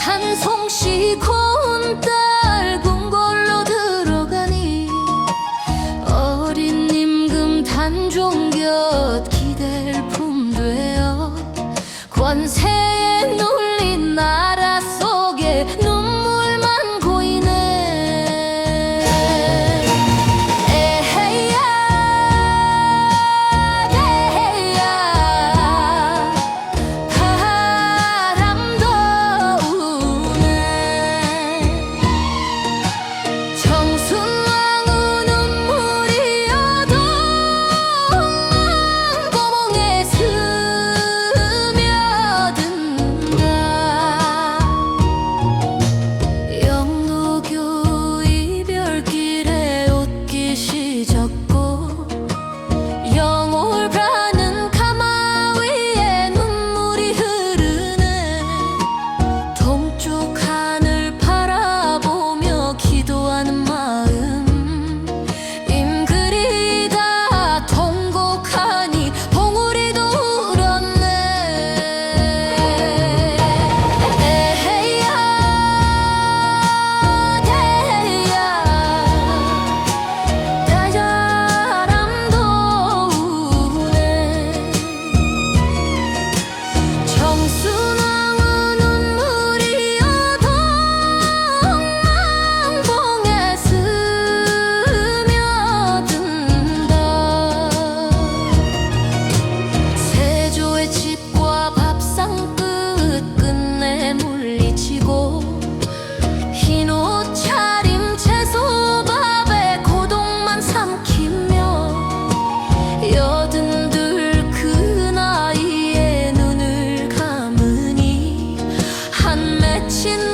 산송씨 고운 딸 궁궐로 들어가니 어린 임금 단종 곁 기댈 품되어 권세 千